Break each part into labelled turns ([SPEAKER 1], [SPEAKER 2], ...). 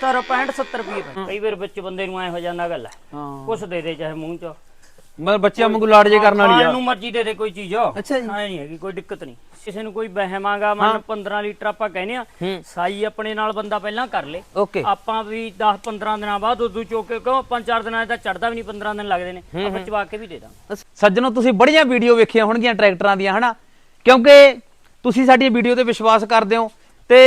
[SPEAKER 1] 70 65 70 ਰੁਪਏ ਪੈ ਕਈ ਵਾਰ ਵਿੱਚ ਬੰਦੇ ਨੂੰ ਐ ਹੋ ਜਾਂਦਾ ਗੱਲ। ਹੈ।
[SPEAKER 2] ਹਾਂ
[SPEAKER 1] ਕੁਛ ਦੇ ਦੇ ਚਾਹੇ ਮੂੰਹ ਚ।
[SPEAKER 2] ਮਤਲਬ ਬੱਚਿਆਂ ਵਾਂਗੂ ਲਾੜ ਜੇ ਕਰਨ ਵਾਲੀ
[SPEAKER 1] ਖਾਣ
[SPEAKER 2] ਆ
[SPEAKER 1] ਨੂੰ ਮਰਜ਼ੀ ਦੇ ਦੇ ਕੋਈ ਚੀਜ਼।
[SPEAKER 2] ਅੱਛਾ ਜੀ।
[SPEAKER 1] ਐ ਨਹੀਂ ਹੈਗੀ ਕੋਈ ਦਿੱਕਤ ਨਹੀਂ ਕਿਸੇ ਨੂੰ ਕੋਈ ਵਹਿਮਾਂਗਾ ਮਨ 15 ਲੀਟਰ ਆਪਾਂ ਕਹਿੰਦੇ ਆ
[SPEAKER 2] ਹੂੰ।
[SPEAKER 1] ਸਾਈ ਆਪਣੇ ਨਾਲ ਬੰਦਾ ਪਹਿਲਾਂ ਕਰ ਲੇ।
[SPEAKER 2] ਓਕੇ।
[SPEAKER 1] ਆਪਾਂ ਵੀ 10 15 ਦਿਨਾਂ ਬਾਅਦ ਉਦੋਂ ਚੋਕ ਕੇ ਕਿਉਂ ਪੰਜ ਚਾਰ ਦਿਨਾਂ ਚੜਦਾ ਵੀ ਨਹੀਂ 15 ਦਿਨ ਲੱਗਦੇ ਨੇ। ਆਪਾਂ ਚਵਾ ਕੇ ਵੀ ਦੇ ਦਾਂਗੇ।
[SPEAKER 2] ਸੱਜਣੋ ਤੁਸੀਂ ਬੜੀਆਂ ਵੀਡੀਓ ਵੇਖੀਆਂ ਹੋਣਗੀਆਂ ਟਰੈਕਟਰਾਂ ਦੀਆਂ ਹਨਾ? ਕਿਉਂਕਿ ਤੁਸੀਂ ਸਾਡੀ ਵੀਡੀਓ ਤੇ ਵਿਸ਼ਵਾਸ ਕਰਦੇ ਹੋ ਤੇ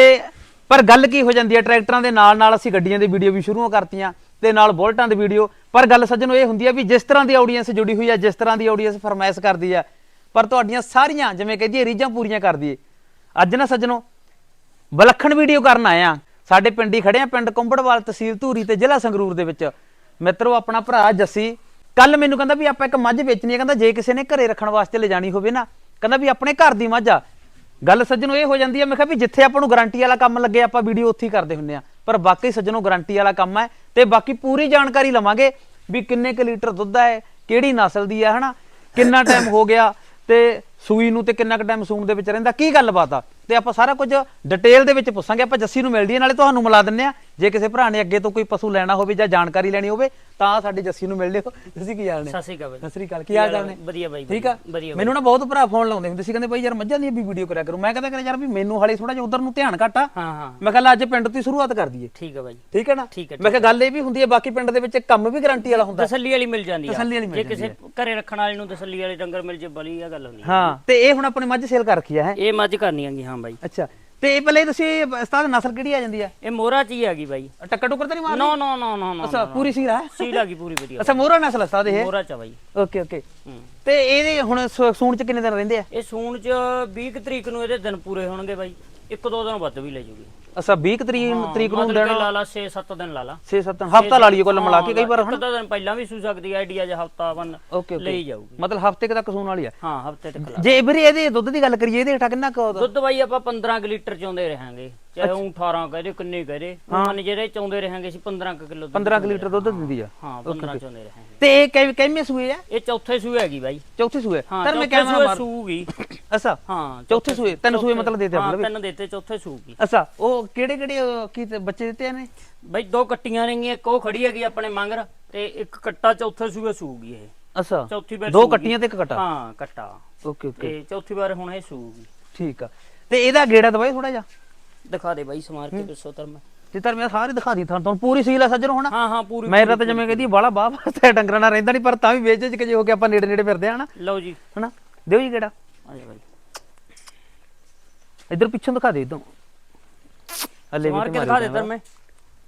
[SPEAKER 2] ਪਰ ਗੱਲ ਕੀ ਹੋ ਜਾਂਦੀ ਹੈ? ਟਰੈਕਟਰਾਂ ਦੇ ਨਾਲ ਨਾਲ ਅਸੀਂ ਗੱਡੀਆਂ ਦੀ ਵੀਡੀਓ ਵੀ ਸ਼ੁਰੂ ਕਰਤੀਆਂ ਤੇ ਨਾਲ ਬੁਲਟਾਂ ਦੀ ਵੀਡੀਓ। ਪਰ ਗੱਲ ਸੱਜਣੋ ਇਹ ਹੁੰਦੀ ਹੈ ਵੀ ਜਿਸ ਤਰ੍ਹਾਂ ਦੀ ਆਡੀਅנס ਜੁੜੀ ਹੋਈ ਹੈ, ਜਿਸ ਤਰ੍ਹਾਂ ਦੀ ਆਡੀਅנס ਫਰਮਾਇਸ਼ ਕਰਦੀ ਹੈ, ਪਰ ਤੁਹਾਡੀਆਂ ਸਾਰੀਆਂ ਜਿਵੇਂ ਕਹਦੀ ਰੀਜਾਂ ਪੂਰੀਆਂ ਕਰਦੀ ਏ ਅੱਜ ਨਾ ਸੱਜਣੋ, ਵਿਲੱਖਣ ਵੀਡੀਓ ਕਰਨ ਆਏ ਆਇਆ ਸਾਡੇ ਪਿੰਡ ਹੀ ਖੜੇ ਆ ਪਿੰਡ ਕੁੰਬੜਵਾਲ ਤਹਿਸੀਲ ਧੂਰੀ ਤੇ ਜ਼ਿਲ੍ਹਾ ਸੰਗਰੂਰ ਦੇ ਵਿੱਚ। ਮਿੱਤਰੋ, ਆਪਣਾ ਭਰਾ ਜੱਸੀ ਕੱਲ ਮੈਨੂੰ ਕਹਿੰਦਾ ਵੀ ਆਪਾਂ ਇੱਕ ਮੱਝ ਵੇਚਣੀ ਹੈ, ਕਹਿੰਦਾ ਜੇ ਕਿਸੇ ਨੇ ਘਰੇ ਰੱਖਣ ਵਾਸਤੇ ਲਿਜਾਣੀ ਹੋਵੇ ਨਾ, ਕਹਿੰਦਾ ਵੀ ਆਪਣੇ ਘਰ ਦੀ ਮੱਝ ਆ। ਗੱਲ ਸੱਜਣੋ ਇਹ ਹੋ ਜਾਂਦੀ ਹੈ ਮੈਂ ਕਿਹਾ ਵੀ ਜਿੱਥੇ ਆਪਾਂ ਨੂੰ ਗਾਰੰਟੀ ਵਾਲਾ ਕੰਮ ਲੱਗੇ, ਆਪਾਂ ਵੀਡੀਓ ਉੱਥੇ ਹੀ ਕਰਦੇ ਹੁੰਦੇ ਆ। ਪਰ ਬਾਕੀ ਸੱਜਣੋ ਗਾਰੰਟੀ ਵਾਲਾ ਕੰਮ ਹੈ ਤੇ ਬਾਕੀ ਪੂਰੀ ਜਾਣਕਾਰੀ ਲਵਾਂਗੇ ਵੀ ਕਿੰਨੇ ਕੁ ਲੀਟਰ ਦੁੱਧ ਹੈ, ਕਿਹੜੀ ਨਸਲ ਦੀ ਹੈ, ਹਨਾ? ਕਿੰਨਾ ਟਾਈਮ ਹੋ ਗਿਆ ਤੇ ਸੂਈ ਨੂੰ ਤੇ ਕਿੰਨਾ ਕੁ ਟਾਈਮ ਸੂਣ ਦੇ ਵਿੱਚ ਰਹਿੰਦਾ, ਕੀ ਗੱਲਬਾਤ ਆ? ਤੇ ਆਪਾਂ ਸਾਰਾ ਕੁਝ ਡਿਟੇਲ ਦੇ ਵਿੱਚ ਪੁੱਛਾਂਗੇ, ਆਪਾਂ ਜੱਸੀ ਨੂੰ ਮਿਲਦੀ ਹੈ ਨਾਲੇ ਤੁਹਾਨੂੰ ਮਿਲਾ ਦਿੰਨੇ ਆ। ਜੇ ਕਿਸੇ ਭਰਾ ਨੇ ਅੱਗੇ ਤੋਂ ਕੋਈ ਪਸ਼ੂ ਲੈਣਾ ਹੋਵੇ ਜਾਂ ਜਾਣਕਾਰੀ ਲੈਣੀ ਹੋਵੇ ਤਾਂ ਸਾਡੇ ਜੱਸੀ ਨੂੰ ਮਿਲ ਲਿਓ ਤੁਸੀਂ ਕੀ ਜਾਣਦੇ
[SPEAKER 1] ਸਤਿ ਸ਼੍ਰੀ ਅਕਾਲ
[SPEAKER 2] ਸਤਿ ਸ੍ਰੀ ਅਕਾਲ ਕੀ ਹਾਲ ਚਾਲ ਨੇ?
[SPEAKER 1] ਵਧੀਆ ਬਾਈ
[SPEAKER 2] ਠੀਕ ਆ? ਮੈਨੂੰ ਨਾ ਬਹੁਤ ਭਰਾ ਫੋਨ ਲਾਉਂਦੇ ਹੁੰਦੇ ਸੀ ਕਹਿੰਦੇ ਬਾਈ ਯਾਰ ਮੱਝਾਂ ਦੀ ਵੀ ਵੀਡੀਓ ਕਰਿਆ ਕਰੋ। ਮੈਂ ਕਹਿੰਦਾ ਕਿ ਯਾਰ ਵੀ ਮੈਨੂੰ ਹਾਲੇ ਥੋੜਾ ਜਿਹਾ ਉਧਰ ਨੂੰ ਧਿਆਨ ਘੱਟ ਆ।
[SPEAKER 1] ਹਾਂ ਹਾਂ।
[SPEAKER 2] ਮੈਂ ਕਿਹਾ ਲੈ ਅੱਜ ਪਿੰਡ ਤੋਂ ਸ਼ੁਰੂਆਤ ਕਰ ਦਈਏ।
[SPEAKER 1] ਠੀਕ ਹੈ ਬਾਈ।
[SPEAKER 2] ਠੀਕ ਹੈ ਨਾ? ਮੈਂ ਕਿਹਾ ਗੱਲ ਇਹ ਵੀ ਹੁੰਦੀ ਹੈ ਬਾਕੀ ਪਿੰਡ ਦੇ ਵਿੱਚ ਕੰਮ ਵੀ ਗਾਰੰਟੀ ਵਾਲਾ ਹੁੰਦਾ।
[SPEAKER 1] ਤਸੱਲੀ ਵਾਲੀ ਮਿਲ ਜਾਂਦੀ ਆ।
[SPEAKER 2] ਤਸੱਲੀ ਵਾਲੀ ਮਿਲ
[SPEAKER 1] ਜੇ ਕਿਸੇ ਘਰੇ ਰੱਖਣ ਵਾਲੇ ਨੂੰ ਤਸੱਲੀ ਵਾਲੇ ਡੰਗਰ ਮਿਲ ਜੇ ਬਲੀ ਆ ਗੱਲ ਹੁੰਦੀ ਆ।
[SPEAKER 2] ਹਾਂ ਤੇ ਇਹ ਹੁਣ ਆਪਣੀ ਮੱਝ ਸੇਲ ਕਰ ਰੱਖੀ ਆ ਹੈ?
[SPEAKER 1] ਇਹ ਮੱਝ ਕਰਨੀ ਆਂਗੀ ਹਾਂ ਬਾਈ।
[SPEAKER 2] ਅੱਛਾ ਤੇ ਇਹ ਪਹਿਲੇ ਤੁਸੀਂ ਉਸਤਾਦ ਨਸਲ ਕਿਹੜੀ ਆ ਜਾਂਦੀ ਆ?
[SPEAKER 1] ਇਹ ਮੋਹਰਾ ਚ ਹੀ ਹੈਗੀ ਬਾਈ।
[SPEAKER 2] ਟੱਕਰ ਟੁੱਕਰ ਤਾਂ ਨਹੀਂ ਮਾਰਦੀ
[SPEAKER 1] ਨੋ ਨੋ ਨੋ ਨੋ ਨੋ
[SPEAKER 2] ਅੱਛਾ ਪੂਰੀ ਸੀਲ ਹੈ
[SPEAKER 1] ਸੀਲ ਹੈਗੀ ਪੂਰੀ ਵਧੀਆ।
[SPEAKER 2] ਅੱਛਾ ਮੋਹਰਾ ਨਸਲ ਆ ਉਸਤਾਦ ਇਹ?
[SPEAKER 1] ਮੋਹਰਾ ਚ ਆ ਬਾਈ।
[SPEAKER 2] Okay okay. ਤੇ ਇਹਦੇ ਹੁਣ ਸੂਣ ਚ ਕਿੰਨੇ ਦਿਨ ਰਹਿੰਦੇ ਆ?
[SPEAKER 1] ਇਹ ਸੂਣ ਚ 20 ਕੁ ਤਰੀਕ ਨੂੰ ਇਹਦੇ ਦਿਨ ਪੂਰੇ ਹੋਣਗੇ ਬਾਈ। ਇੱਕ ਦੋ ਦਿਨ ਵੱਧ ਵੀ ਲੈ ਜੂਗੀ।
[SPEAKER 2] ਅੱਛਾ 20 ਕੁ ਤਰੀਕ ਤਰੀਕ ਨੂੰ
[SPEAKER 1] ਕਿ ਲਾ ਲਾ 6-7 ਦਿਨ ਲਾ ਲਾ।
[SPEAKER 2] 6 7 ਹਫਤਾ ਲਾ ਲਈਏ ਕੁੱਲ ਮਿਲਾ ਕੇ ਕਈ ਵਾਰ
[SPEAKER 1] ਇੱਕ ਦੋ ਦਿਨ ਪਹਿਲਾਂ ਵੀ ਸੂ ਸਕਦੀ ਆਈਡੀਆ ਜੇ ਹਫਤਾ ਬਨ ਲਈ ਜਾਊਗੀ।
[SPEAKER 2] ਮਤਲਬ ਹਫ਼ਤੇ ਤੱਕ ਸੂਣ ਵਾਲੀ ਆ
[SPEAKER 1] ਹਾਂ ਹਫ਼ਤੇ ਤੱਕ ਲਾ
[SPEAKER 2] ਜੇ ਵੀਰੇ ਇਹਦੇ ਦੁੱਧ ਦੀ ਗੱਲ ਕਰੀਏ ਇਹਦੇ ਹੇਠਾਂ ਕਿੰਨਾ ਕੁ?
[SPEAKER 1] ਦੁੱਧ? ਬਾਈ ਆਪਾਂ 15 ਕੁ ਲੀਟਰ ਚਾਉਂਦੇ ਰਹਾਂਗੇ। ਚਾਹੇ ਉਹ 18 ਕਹਦੇ ਕਿੰਨੇ ਕਹਦੇ ਮਨ ਜਿਹੜੇ ਚਾਉਂਦੇ ਰਹਾਂਗੇ ਅਸੀਂ 15 ਕੁ ਕਿਲੋ
[SPEAKER 2] 15 ਕੁ ਲੀਟਰ ਦੁੱਧ ਦਿੰਦੀ ਆ।
[SPEAKER 1] ਹਾਂ 15 ਚਾਉਂਦੇ ਰਹਾਂਗੇ
[SPEAKER 2] ਤੇ ਇਹ ਕਿਵੇਂ ਕਿਵੇਂ ਸੂਏ ਆ?
[SPEAKER 1] ਇਹ ਚੌਥੇ ਸੂਏ ਹੈਗੀ ਬਾਈ।
[SPEAKER 2] ਚੌਥੇ ਸੂਏ? ਤਰ ਮੈਂ
[SPEAKER 1] ਸੂਏ
[SPEAKER 2] ਮਾਰ
[SPEAKER 1] ਸੂਗੀ
[SPEAKER 2] ਅੱਛਾ
[SPEAKER 1] ਹਾਂ
[SPEAKER 2] ਚੌਥੇ ਸੂਏ। ਤਿੰਨ ਸੂਏ ਮਤਲਬ ਦੇ ਦੇ
[SPEAKER 1] ਹਾਂ
[SPEAKER 2] ਮਤਲਬ
[SPEAKER 1] ਤਿੰਨ ਦੇਤੇ ਚੌਥੇ ਸੂਗੀ
[SPEAKER 2] ਅੱਛਾ ਉਹ ਕਿਹੜੇ ਕਿਹੜੇ ਕੀ ਬੱਚੇ ਦਿੱਤੇ ਨੇ
[SPEAKER 1] ਬਾਈ ਦੋ ਕੱਟੀਆਂ ਨੇਗੀਆਂ ਇੱਕ ਉਹ ਖੜੀ ਹੈਗੀ ਆਪਣੇ ਮੰਗਰ ਤੇ ਇੱਕ ਕੱਟਾ ਚੌਥੇ ਸੂਏ ਸੂਗੀ ਇਹ।
[SPEAKER 2] ਅੱਛਾ
[SPEAKER 1] ਚੌਥੀ ਵਾਰ
[SPEAKER 2] ਦੋ। ਕੱਟੀਆਂ ਤੇ ਇੱਕ ਕਟਾ?
[SPEAKER 1] ਹਾਂ ਕੱਟਾ।
[SPEAKER 2] Okay okay.
[SPEAKER 1] ਤੇ ਚੌਥੀ ਵਾਰ ਹੁਣ ਇਹ ਸੂਗੀ
[SPEAKER 2] ਠੀਕ ਆ। ਤੇ ਇਹਦਾ ਗੇੜਾ ਦਵਾਈ ਥੋੜਾ ਜਿਹਾ?
[SPEAKER 1] ਦਿਖਾ ਦੇ ਬਾਈ ਸਮਾਰ ਕੇ ਦੱਸੋ ਤਰ ਮੈਂ।
[SPEAKER 2] ਤੇ ਤਰ ਮੈਂ ਸਾਰੀ ਦਿਖਾ ਦੀ ਤੁਹਾਨੂੰ ਪੂਰੀ ਸੀਲ ਆ ਸੱਜਣ ਹੁਣ
[SPEAKER 1] ਹਾਂ ਹਾਂ ਪੂਰੀ
[SPEAKER 2] ਮੇਰਾ ਤਾਂ ਜਿਵੇਂ ਕਹਿੰਦੀ ਬਾਲਾ ਬਾਹ ਵਾਸਤੇ ਡੰਗਰਾਂ ਨਾਲ ਰਹਿੰਦਾ ਨਹੀਂ ਪਰ ਤਾਂ ਵੀ ਵੇਚ ਚ ਜੇ ਹੋ ਕੇ ਆਪਾਂ ਨੇੜੇ ਨੇੜੇ ਫਿਰਦੇ ਆ ਹਨਾ?
[SPEAKER 1] ਲਓ ਜੀ।
[SPEAKER 2] ਹਨਾ? ਦਿਓ ਜੀ ਗੇੜਾ।
[SPEAKER 1] ਆ ਜਾ ਬਾਈ।
[SPEAKER 2] ਇੱਧਰ ਪਿੱਛੋਂ ਦਿਖਾ ਦੇ ਇਦੋਂ ਹੱਲੇ ਵੀ
[SPEAKER 1] ਕੇ
[SPEAKER 2] ਤੇ
[SPEAKER 1] ਦਿਖਾ ਦੇ
[SPEAKER 2] ਮਾਰੀ
[SPEAKER 1] ਤਰ ਮੈਂ।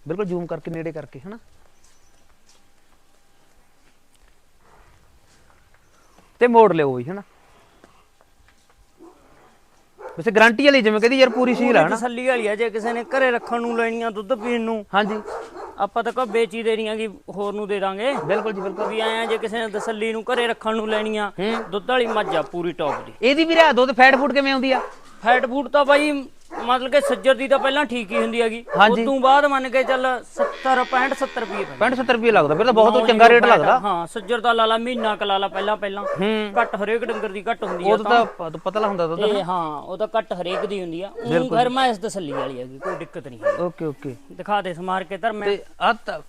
[SPEAKER 2] ਬਿਲਕੁਲ ਜ਼ੂਮ ਕਰਕੇ ਨੇੜੇ ਕਰਕੇ ਹਨਾ? ਤੇ ਮੋੜ ਲਿਓ ਜੀ ਹਨਾ? ਵੈਸੇ ਗਾਰੰਟੀ ਵਾਲੀ ਜਿਵੇਂ ਕਹਿੰਦੀ ਯਾਰ ਪੂਰੀ ਸੀਲ ਆ ਹਨਾ।
[SPEAKER 1] ਤਸੱਲੀ ਵਾਲੀ ਆ ਜੇ ਕਿਸੇ ਨੇ ਘਰੇ ਰੱਖਣ ਨੂੰ ਲੈਣੀਆਂ ਦੁੱਧ ਪੀਣ ਨੂੰ
[SPEAKER 2] ਹਾਂਜੀ।
[SPEAKER 1] ਆਪਾਂ ਤਾਂ ਕੋ ਵੇਚੀ ਦੇਣੀਆਂ ਕਿ ਹੋਰ ਨੂੰ ਦੇ ਦਾਂਗੇ।
[SPEAKER 2] ਬਿਲਕੁਲ ਜੀ ਬਿਲਕੁਲ।
[SPEAKER 1] ਵੀ ਆਇਆ ਜੇ ਕਿਸੇ ਨੇ ਤਸੱਲੀ ਨੂੰ ਘਰੇ ਰੱਖਣ ਨੂੰ ਲੈਣੀਆਂ ਦੁੱਧ ਵਾਲੀ ਮੱਝ ਆ ਪੂਰੀ ਟੌਪ ਦੀ।
[SPEAKER 2] ਇਹਦੀ ਵੀ ਰਿਆ ਦੁੱਧ ਫੈਟ ਫੂਡ ਕਿਵੇਂ ਆਉਂਦੀ ਆ?
[SPEAKER 1] ਫੈਟ ਫੂਡ ਤਾਂ ਬਾਈ ਮਤਲਬ ਕਿ ਸੱਜਰ ਦੀ ਤਾਂ ਪਹਿਲਾਂ ਠੀਕ ਹੀ ਹੁੰਦੀ ਹੈਗੀ।
[SPEAKER 2] ਹਾਂਜੀ।
[SPEAKER 1] ਉਸ ਤੋਂ ਬਾਅਦ ਮੰਨ ਕੇ ਚੱਲ 70 65 70 ਰੁਪਏ ਪੈਂਦੇ।
[SPEAKER 2] 65 70 ਰੁਪਏ ਲੱਗਦਾ ਫਿਰ ਤਾਂ ਬਹੁਤ ਚੰਗਾ ਰੇਟ ਲੱਗਦਾ।
[SPEAKER 1] ਹਾਂ ਸੱਜਰ ਦਾ ਲਾਲਾ ਮਹੀਨਾ ਕ ਲਾਲਾ ਪਹਿਲਾਂ ਪਹਿਲਾਂ।
[SPEAKER 2] ਹੂੰ।
[SPEAKER 1] ਘੱਟ ਹਰੇਕ ਡੰਗਰ ਦੀ ਘੱਟ ਹੁੰਦੀ ਆ
[SPEAKER 2] ਉਹ ਤਾਂ ਪ- ਪਤਲਾ ਹੁੰਦਾ ਦੁੱਧ
[SPEAKER 1] ਇਹ ਹਾਂ ਉਹ ਤਾਂ ਘੱਟ ਹਰੇਕ ਦੀ ਹੁੰਦੀ ਆ। ਉਹ ਮੈਂ ਇਸ ਤਸੱਲੀ ਵਾਲੀ ਹੈਗੀ ਕੋਈ ਦਿੱਕਤ ਨਹੀਂ ਹੈਗੀ।
[SPEAKER 2] Okay okay.
[SPEAKER 1] ਦਿਖਾ ਦੇ ਸਮਾਰ ਕੇ ਧਰ ਮੈਂ।
[SPEAKER 2] ਤੇ ਆ ਤਾਂ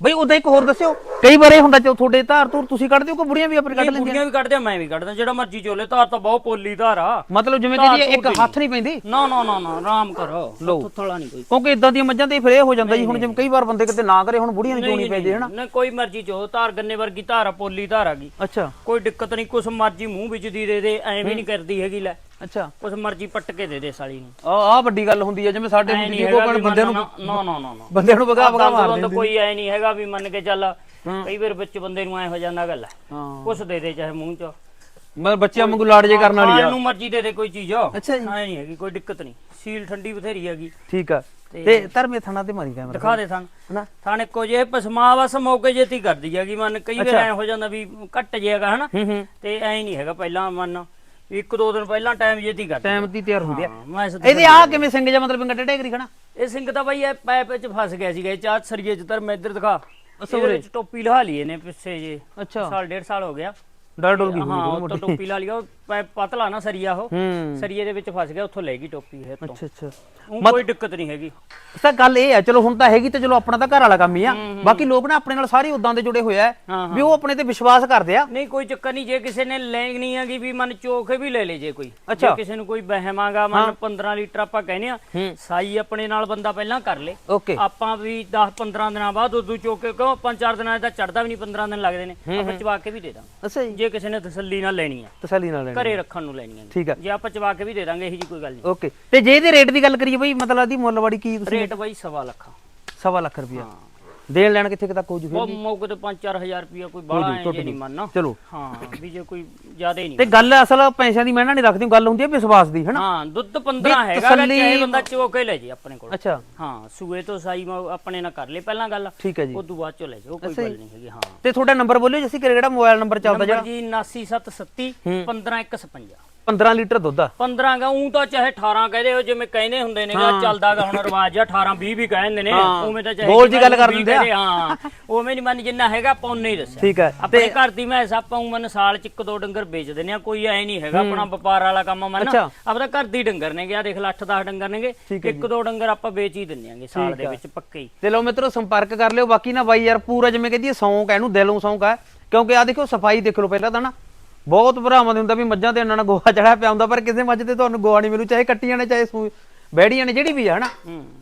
[SPEAKER 2] ਬਈ ਉਦਾਂ ਇੱਕ ਹੋਰ ਦੱਸਿਓ ਕਈ ਵਾਰ ਇਹ ਹੁੰਦਾ ਚੋ ਤੁਹਾਡੇ ਧਾਰ ਧੂਰ ਤੁਸੀਂ ਕੱਢਦੇ ਹੋ ਕਿ ਬੁੜੀਆਂ ਵੀ ਆਪਣੇ ਕੱਢ ਲੈਂਦੀਆਂ?
[SPEAKER 1] ਕੁੜੀਆਂ ਵੀ ਕੱਢਦੇ ਆ ਮੈਂ ਵੀ ਕੱਢਦਾ ਜਿਹੜਾ ਮਰਜ਼ੀ ਚੋਲੇ ਧਾਰ ਤਾਂ ਬਹੁਤ ਪੋਲੀ ਧਾਰ ਆ।
[SPEAKER 2] ਮਤਲਬ ਜਿਵੇਂ ਕਿ ਇੱਕ ਹੱਥ ਨਹੀਂ ਪੈਂਦੀ?
[SPEAKER 1] ਨਾ ਨਾ ਨਾ ਨਾ ਆਰਾਮ ਕਰੋ। ਥੋੜਾ ਨਹੀਂ ਕੋਈ।
[SPEAKER 2] ਕਿਉਂਕਿ ਇਦਾਂ ਦੀਆਂ ਮੱਝਾਂ ਤੇ ਫਿਰ ਇਹ ਹੋ ਜਾਂਦਾ ਜੀ ਹੁਣ ਜਿਵੇਂ ਕਈ ਵਾਰ ਬੰਦੇ ਕਿਤੇ ਨਾ ਕਰੇ ਹੁਣ ਬੁੜੀਆਂ ਨੂੰ ਚੋਣੀ ਪੈ ਜੇ ਹਨਾ?
[SPEAKER 1] ਨਾ ਕੋਈ ਮਰਜ਼ੀ ਚੋ ਧਾਰ ਗੰਨੇ ਵਰਗੀ ਧਾਰ ਆ ਪੋਲੀ ਧਾਰ ਆ ਗਈ
[SPEAKER 2] ਅੱਛਾ।
[SPEAKER 1] ਕੋਈ ਦਿੱਕਤ ਨਹੀਂ ਕੁਛ ਮਰਜ਼ੀ ਮੂੰਹ ਵਿੱਚ ਦੀ ਦੇ ਦੇ ਐਵੇਂ ਨਹੀਂ ਕਰਦੀ ਹੈਗੀ ਲੈ।
[SPEAKER 2] ਅੱਛਾ।
[SPEAKER 1] ਕੁਛ ਮਰਜ਼ੀ ਪੱਟ ਕੇ ਦੇ ਦੇ ਸਾਲੀ ਨੂੰ।
[SPEAKER 2] ਆ ਆ ਵੱਡੀ ਗੱਲ ਹੁੰਦੀ ਹੈ ਜਿਵੇਂ ਸਾਡੇ
[SPEAKER 1] ਐ
[SPEAKER 2] ਹੁੰਦੀ
[SPEAKER 1] ਨਹੀਂ
[SPEAKER 2] ਹੈ ਕੋਈ
[SPEAKER 1] ਹੈਗਾ
[SPEAKER 2] ਭਾਵੇਂ
[SPEAKER 1] ਵੀ
[SPEAKER 2] ਬੰਦੇ ਨੂੰ
[SPEAKER 1] ਨਾ ਨਾ ਨਾ ਨਾ ਨਾ।
[SPEAKER 2] ਬੰਦੇ ਨੂੰ ਵਗਾ ਵਗਾ ਮਾਰ
[SPEAKER 1] ਦੰਦ। ਕੋਈ ਐ ਨਹੀਂ ਹੈਗਾ ਵੀ ਮੰਨ ਕੇ ਚੱਲ ਕਈ ਵਾਰ ਵਿੱਚ ਬੰਦੇ ਨੂੰ ਐ ਹੋ ਜਾਂਦਾ ਗੱਲ।
[SPEAKER 2] ਹਾਂ।
[SPEAKER 1] ਕੁਛ ਦੇ ਦੇ ਚਾਹੇ ਮੂੰਹ ਚ।
[SPEAKER 2] ਮੈਂ ਬੱਚਿਆਂ ਵਾਂਗੂ ਲਾੜ ਜੇ ਕਰਨ ਵਾਲੀ
[SPEAKER 1] ਖਾਣ
[SPEAKER 2] ਆ
[SPEAKER 1] ਨੂੰ ਮਰਜ਼ੀ ਦੇ ਦੇ ਕੋਈ ਚੀਜ਼।
[SPEAKER 2] ਅੱਛਾ ਜੀ।
[SPEAKER 1] ਐ ਨਹੀਂ ਹੈਗੀ ਕੋਈ ਦਿੱਕਤ ਨਹੀਂ। ਸੀਲ ਠੰਡੀ ਬਥੇਰੀ ਹੈਗੀ।
[SPEAKER 2] ਠੀਕ ਆ।
[SPEAKER 1] ਤੇ-
[SPEAKER 2] ਧਰਮੇ ਥਾਣਾ ਤੇ ਮਾਰੀ ਕੈਮਰਾ।
[SPEAKER 1] ਦਿਖਾ ਦੇ ਥਾਨ
[SPEAKER 2] ਹਨਾ?
[SPEAKER 1] ਥਾਨ ਇੱਕੋ ਜੇ ਪਸਮਾ ਬਸ ਮੌਕੇ ਜੇਤੀ ਕਰਦੀ ਹੈਗੀ। ਮਨ ਕਈ ਵਾਰ ਐ ਹੋ ਜਾਂਦਾ ਵੀ ਘੱਟ ਜੇਗਾ ਹਨਾ?
[SPEAKER 2] ਹੂੰ ਹੂੰ।
[SPEAKER 1] ਤੇ ਐ ਨਹੀਂ ਹੈਗਾ ਪਹਿਲਾਂ ਮਨ ਇੱਕ ਦੋ ਦਿਨ ਪਹਿਲਾਂ ਟਾਈਮ ਜੇਤੀ ਕਰਦੀ
[SPEAKER 2] ਟਾਈਮ ਦੀ ਤਿਆਰ ਹੁੰਦੀ ਆ।
[SPEAKER 1] ਹਾਂ, ਮੈਂ ਇਸ
[SPEAKER 2] ਇਹਦੇ ਆ। ਕਿਵੇਂ ਸਿੰਘ ਜਾਂ ਮਤਲਬ ਗੱਡੇ ਟੇਕਰੀ ਖਣਾ?
[SPEAKER 1] ਇਹ ਸਿੰਘ ਤਾਂ ਬਾਈ ਇਹ ਪੈਪ ਵਿੱਚ ਫਸ ਗਿਆ ਸੀਗਾ ਇਹ ਚਾਰ ਸਰੀਏ ਚ ਤਰ ਮੈਂ ਇੱਧਰ ਦਿਖਾ। ਇਹਦੇ ਵਿੱਚ ਟੋਪੀ ਲਹਾ ਲਈ ਇਹਨੇ ਪਿੱਛੇ ਜੇ।
[SPEAKER 2] ਅੱਛਾ।
[SPEAKER 1] ਸਾਲ ਡੇਢ ਸਾਲ ਹੋ ਗਿਆ।
[SPEAKER 2] ਡਰ ਡੋਲ ਗਈ
[SPEAKER 1] ਹਾਂ ਉਹ ਤਾਂ। ਟੋਪੀ ਲਾ ਲਿਆ ਉਹ ਪ- ਪਤਲਾ ਨਾ ਸਰੀਆ ਉਹ।
[SPEAKER 2] ਹੂੰ।
[SPEAKER 1] ਸਰੀਏ ਦੇ ਵਿੱਚ ਫਸ ਗਿਆ ਉੱਥੋਂ ਲੈ ਗਈ ਟੋਪੀ ਇਹ ਤੋਂ।
[SPEAKER 2] ਅੱਛਾ ਅੱਛਾ।
[SPEAKER 1] ਊਂ ਕੋਈ ਦਿੱਕਤ ਨਹੀਂ ਹੈਗੀ।
[SPEAKER 2] ਤਾਂ ਗੱਲ ਇਹ ਹੈ ਚਲੋ ਹੁਣ ਤਾਂ ਹੈਗੀ ਤੇ ਚਲੋ ਆਪਣਾ ਤਾਂ ਘਰ ਵਾਲਾ ਕੰਮ ਹੀ ਆ। ਬਾਕੀ ਲੋਕ ਨਾ ਆਪਣੇ ਨਾਲ ਸਾਰੇ ਉਦਾਂ ਦੇ ਜੁੜੇ ਹੋਏ ਆ
[SPEAKER 1] ਹਾਂ,
[SPEAKER 2] ਵੀ ਉਹ ਆਪਣੇ ਤੇ ਵਿਸ਼ਵਾਸ ਕਰਦੇ ਆ।
[SPEAKER 1] ਨਹੀਂ ਕੋਈ ਚੱਕਰ ਨਹੀਂ ਜੇ ਕਿਸੇ ਨੇ ਲੈਣੀ ਹੈਗੀ ਵੀ ਮਨ ਚੋਖੇ ਵੀ ਲੈ ਲੇ ਜੇ ਕੋਈ।
[SPEAKER 2] ਅੱਛਾ।
[SPEAKER 1] ਜੇ ਕਿਸੇ ਨੂੰ ਕੋਈ ਵਹਿਮਾਗਾ ਮਨ 15 ਲੀਟਰ ਆਪਾਂ ਕਹਿੰਦੇ ਆ
[SPEAKER 2] ਹੂੰ।
[SPEAKER 1] ਸਾਈ ਆਪਣੇ ਨਾਲ ਬੰਦਾ ਪਹਿਲਾਂ ਕਰ ਲੇ।
[SPEAKER 2] ਓਕੇ।
[SPEAKER 1] ਆਪਾਂ ਵੀ 10 15 ਦਿਨਾਂ ਬਾਅਦ ਉਦੋਂ ਚੋਕੇ ਕਿਉਂ ਪੰਜ ਚਾਰ ਦਿਨਾਂ ਦਾ ਚੜਦਾ ਵੀ ਨਹੀਂ 15 ਦਿਨ ਲੱਗਦੇ ਨੇ ਆਪਾਂ ਚਵਾ ਕੇ ਵੀ ਦੇ ਦਾਂਗੇ।
[SPEAKER 2] ਅੱਛਾ ਜੀ।
[SPEAKER 1] ਜੇ ਕਿਸੇ ਨੇ ਤਸੱਲੀ ਨਾਲ ਲੈਣੀ ਆ।
[SPEAKER 2] ਤਸੱਲੀ ਨਾਲ
[SPEAKER 1] ਘਰੇ ਰੱਖਣ ਨੂੰ ਲੈਣੀ ਆ
[SPEAKER 2] ਠੀਕ ਆ।
[SPEAKER 1] ਜੇ ਆਪਾਂ ਚਵਾ ਕੇ ਵੀ ਦੇ ਦਾਂਗੇ ਇਹੀ ਜੀ ਕੋਈ ਗੱਲ ਨਹੀਂ।
[SPEAKER 2] ਓਕੇ। ਤੇ ਜੇ ਇਹਦੇ ਰੇਟ ਦੀ ਗੱਲ ਕਰੀਏ ਬਈ ਮਤਲਬ ਦੀ ਮੁੱਲਵਾੜੀ ਕੀ ਤੁਸੀਂ
[SPEAKER 1] ਰੇਟ ਬਾਈ ਸਵਾ ਲੱਖ।
[SPEAKER 2] ਸਵਾ ਲੱਖ ਰੁਪਇਆ। ਦੇਣ ਲੈਣ ਕਿੱਥੇ ਕੁ ਤੱਕ ਹੋ ਜੂ ਫਿਰ
[SPEAKER 1] ਉਹ ਮੌਕੇ ਤੇ 5-4000 ਰੁਪਇਆ ਕੋਈ ਬਾਹਲਾ ਐ ਜੇ ਨਹੀਂ ਮੰਨਣਾ।
[SPEAKER 2] ਚਲੋ।
[SPEAKER 1] ਹਾਂ ਵੀ ਜੇ ਕੋਈ ਜ਼ਿਆਦਾ ਹੀ
[SPEAKER 2] ਤੇ
[SPEAKER 1] ਨਹੀਂ
[SPEAKER 2] ਗੱਲ ਅਸਲ ਪੈਸਿਆਂ ਦੀ ਮਹਿਣਾ ਨਹੀਂ ਰੱਖਦੀ ਗੱਲ ਹੁੰਦੀ ਹੈ ਵਿਸ਼ਵਾਸ ਦੀ ਹਨਾ?
[SPEAKER 1] ਹਾਂ ਦੁੱਧ 15
[SPEAKER 2] ਵੀ
[SPEAKER 1] ਹੈਗਾ
[SPEAKER 2] ਤਸੱਲੀ-
[SPEAKER 1] ਚਾਹੇ ਬੰਦਾ ਚੋਕੇ ਲੈ ਜੇ ਆਪਣੇ ਕੋਲ।
[SPEAKER 2] ਅੱਛਾ।
[SPEAKER 1] ਹਾਂ ਸੂਏ ਤੋਂ ਸਾਈ ਮ- ਆਪਣੇ ਨਾਲ ਕਰ ਲੈ ਪਹਿਲਾਂ ਗੱਲ
[SPEAKER 2] ਠੀਕ ਹੈ ਜੀ।
[SPEAKER 1] ਉਹ ਤੋਂ ਬਾਅਦ ਚੋਂ ਲੈ ਜਾਓ ਕੋਈ ਗੱਲ ਨਹੀਂ ਹੈਗੀ ਹਾਂ।
[SPEAKER 2] ਤੇ ਤੁਹਾਡਾ ਨੰਬਰ ਬੋਲਿਓ ਜਿਸੀ ਕਿਹੜਾ ਮੋਬਾਈਲ ਨੰਬਰ ਚੱਲਦਾ
[SPEAKER 1] ਨੰਬਰ
[SPEAKER 2] ਜਿਹੜਾ?
[SPEAKER 1] ਜੀ 89737 15156
[SPEAKER 2] 15 ਲੀਟਰ ਦੁੱਧ ਆ।
[SPEAKER 1] 15 ਗਾ ਉਂ ਤਾਂ ਚਾਹੇ 18 ਕਹਦੇ ਹੋ ਜਿਵੇਂ ਕਹਿੰਦੇ ਹੁੰਦੇ ਨੇਗਾ ਚੱਲਦਾਗਾ ਹੁਣ ਰਿਵਾਜ ਆ 18 20 ਵੀ ਕਹਿੰਦੇ ਨੇ। ਉਵੇਂ ਤਾਂ ਚਾਹੇ
[SPEAKER 2] ਬੋਲ ਜੀ ਗੱਲ ਕਰ ਦਿੰਦੇ ਆ।
[SPEAKER 1] ਹਾਂ। ਉਵੇਂ ਨਹੀਂ ਮੰਨ ਜਿੰਨਾ ਹੈਗਾ ਆਪਾਂ ਉਨਾ ਹੀ ਦੱਸਿਆ।
[SPEAKER 2] ਠੀਕ ਹੈ।
[SPEAKER 1] ਆਪਣੇ ਘਰ ਦੀ ਮੈਸ ਆਪਾਂ ਉਂ ਮਨ ਸਾਲ ਚ ਇੱਕ ਦੋ ਡੰਗਰ ਵੇਚ ਦਿੰਦੇ ਆ ਕੋਈ ਐ ਨਹੀਂ ਹੈਗਾ ਆਪਣਾ ਵਪਾਰ ਵਾਲਾ ਕੰਮ ਮਨ। ਆਪਦਾ ਘਰ ਦੀ ਡੰਗਰ ਨੇਗੇ ਆ ਦੇਖ ਲੈ 8 10 ਡੰਗਰ ਨੇਗੇ ਇੱਕ ਦੋ ਡੰਗਰ ਆਪਾਂ ਵੇਚ ਹੀ ਦਿੰਦੇ ਆਂਗੇ ਸਾਲ ਦੇ ਵਿੱਚ ਪੱਕੇ ਹੀ।
[SPEAKER 2] ਤੇ ਲਓ ਮਿੱਤਰੋ ਸੰਪਰਕ ਕਰ ਲਿਓ। ਬਾਕੀ ਨਾ ਬਾਈ ਯਾਰ ਪੂਰਾ ਜਿਵੇਂ ਕਹਿੰਦੀ ਸੌਂਕ ਇਹਨੂੰ ਦਿਲੋਂ ਸੌਂਕ ਹੈ ਕਿਉਂਕਿ ਆ ਦੇਖੋ ਸਫ਼ਾਈ ਦੇਖ ਲਓ ਪਹਿਲਾਂ ਤਾਂ ਨਾ। ਬਹੁਤ ਭਰਾਵਾਂ ਦੇ ਹੁੰਦਾ ਵੀ ਮੱਝਾਂ ਤੇ ਇਹਨਾਂ ਨਾਲ ਗੋਹਾ ਚੜਿਆ ਪਿਆ ਹੁੰਦਾ ਪਰ ਕਿਸੇ ਮੱਝ ਤੇ ਤੁਹਾਨੂੰ ਗੋਹਾ ਨਹੀਂ ਮਿਲੂ ਚਾਹੇ ਕੱਟੀਆਂ ਨੇ ਚਾਹੇ ਸੂ- ਬੈੜੀਆਂ ਨੇ ਜਿਹੜੀ ਵੀ ਹੈ ਹਨਾ?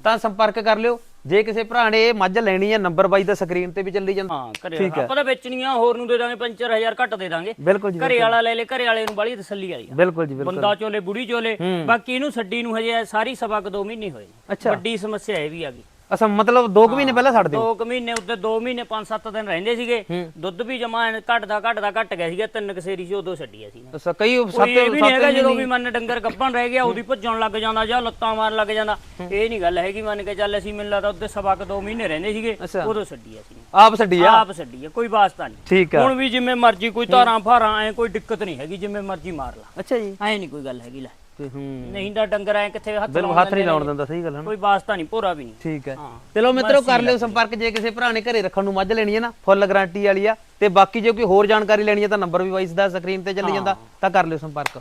[SPEAKER 2] ਤਾਂ ਸੰਪਰਕ ਕਰ ਲਿਓ। ਜੇ ਕਿਸੇ ਭਰਾ ਨੇ ਇਹ ਮੱਝ ਲੈਣੀ ਹੈ ਨੰਬਰ ਬਾਈ ਦਾ ਸਕਰੀਨ ਤੇ ਵੀ ਚੱਲੀ ਜਾਂਦਾ।
[SPEAKER 1] ਹਾਂ ਘਰੇ ਆਪਾਂ ਤਾਂ ਵੇਚਣੀਆਂ ਹੋਰ ਨੂੰ ਦੇ ਦਾਂਗੇ 5000 ਘੱਟ ਦੇ ਦਾਂਗੇ।
[SPEAKER 2] ਬਿਲਕੁਲ ਜੀ
[SPEAKER 1] ਘਰੇ ਵਾਲਾ ਲੈ ਲੈ ਘਰੇ ਵਾਲੇ ਨੂੰ ਬਾਲੀ ਤਸੱਲੀ ਵਾਲੀ ਆ।
[SPEAKER 2] ਬਿਲਕੁਲ ਜੀ ਬਿਲਕੁਲ।
[SPEAKER 1] ਬੰਦਾ ਚੋਲੇ ਬੁੜੀ ਚੋਲੇ ਬਾਕੀ ਇਹਨੂੰ ਛੱਡੀ ਨੂੰ ਹਜੇ ਸਾਰੀ ਸਵਾ ਕੁ ਦੋ ਮਹੀਨੇ ਹੋਏ ਨੇ।
[SPEAKER 2] ਅੱਛਾ।
[SPEAKER 1] ਵੱਡੀ ਸਮੱਸਿਆ ਇਹ ਵੀ ਆ ਗਈ।
[SPEAKER 2] ਅਸਾਂ ਮਤਲਬ 2 ਮਹੀਨੇ ਪਹਿਲਾਂ ਛੱਡ ਦਿਓ
[SPEAKER 1] ਦੋ ਕੁ ਮਹੀਨੇ ਉੱਤੇ ਦੋ ਮਹੀਨੇ 5-7 ਦਿਨ ਰਹਿੰਦੇ ਸੀਗੇ। ਦੁੱਧ ਵੀ ਜਮਾ ਘਟਦਾ ਘਟਦਾ ਘਟ ਗਿਆ ਸੀਗਾ ਤਿੰਨ ਕਸੇਰੀ ਸੀ ਉਦੋਂ ਛੱਡੀ ਅਸੀਂ।
[SPEAKER 2] ਅਸਾਂ ਕਈ
[SPEAKER 1] ਕੋਈ
[SPEAKER 2] ਸੱਤ
[SPEAKER 1] ਇਹ ਵੀ ਨਹੀਂ ਹੈਗਾ ਜਦੋਂ ਵੀ ਮਨ ਡੰਗਰ ਗੱਭਣ ਰਹਿ ਗਿਆ ਉਹਦੀ ਭੱਜਣ ਲੱਗ ਜਾਂਦਾ ਜਾਂ ਲੱਤਾਂ ਮਾਰਨ ਲੱਗ ਜਾਂਦਾ। ਇਹ ਨਹੀਂ ਗੱਲ ਹੈਗੀ ਮੰਨ ਕੇ ਚੱਲ ਅਸੀਂ ਮੈਨੂੰ ਲੱਗਦਾ ਉੱਤੇ ਸਵਾ ਕੁ ਦੋ ਮਹੀਨੇ ਰਹਿੰਦੇ ਸੀਗੇ। ਉਦੋਂ ਛੱਡੀ ਅਸੀਂ।
[SPEAKER 2] ਆਪ ਛੱਡੀ ਆ?
[SPEAKER 1] ਆਪ ਛੱਡੀ ਆ ਕੋਈ ਵਾਸਤਾ ਨਹੀਂ
[SPEAKER 2] ਠੀਕ ਆ।
[SPEAKER 1] ਹੁਣ ਵੀ ਜਿਵੇਂ ਮਰਜ਼ੀ ਕੋਈ ਧਾਰਾਂ ਫਾਰਾਂ ਐ ਕੋਈ ਦਿੱਕਤ ਨਹੀਂ ਹੈਗੀ ਜਿਵੇਂ ਮਰਜ਼ੀ ਮਾਰ ਲਾ।
[SPEAKER 2] ਅੱਛਾ ਜੀ।
[SPEAKER 1] ਐ ਨਹੀਂ ਕੋਈ ਗੱਲ ਹੈਗੀ ਲੈ।
[SPEAKER 2] ਤੇ ਹੂੰ।
[SPEAKER 1] ਨਹੀਂ ਤਾਂ ਡੰਗਰ ਐ ਕਿੱਥੇ ਹੱਥ
[SPEAKER 2] ਬਿਲਕੁਲ ਹੱਥ ਨਹੀਂ ਲਾਉਣ ਦਿੰਦਾ ਸਹੀ ਗੱਲ ਹੈ ਨਾ।
[SPEAKER 1] ਕੋਈ ਵਾਸਤਾ ਨਹੀਂ ਭੋਰਾ ਵੀ ਨਹੀਂ।
[SPEAKER 2] ਠੀਕ ਹੈ।
[SPEAKER 1] ਹਾਂ।
[SPEAKER 2] ਚਲੋ ਮਿੱਤਰੋ ਕਰ ਲਿਓ ਸੰਪਰਕ ਜੇ ਕਿਸੇ ਭਰਾ ਨੇ ਘਰੇ ਰੱਖਣ ਨੂੰ ਮੱਝ ਲੈਣੀ ਹੈ ਨਾ ਫੁੱਲ ਗਾਰੰਟੀ ਵਾਲੀ ਆ ਤੇ ਬਾਕੀ ਜੇ ਕੋਈ ਹੋਰ ਜਾਣਕਾਰੀ ਲੈਣੀ ਹੈ ਤਾਂ ਨੰਬਰ ਵੀ ਵਾਈਸ ਦਾ ਸਕਰੀਨ ਤੇ ਚੱਲੀ ਜਾਂਦਾ ਤਾਂ ਕਰ ਲਿਓ ਸੰਪਰਕ।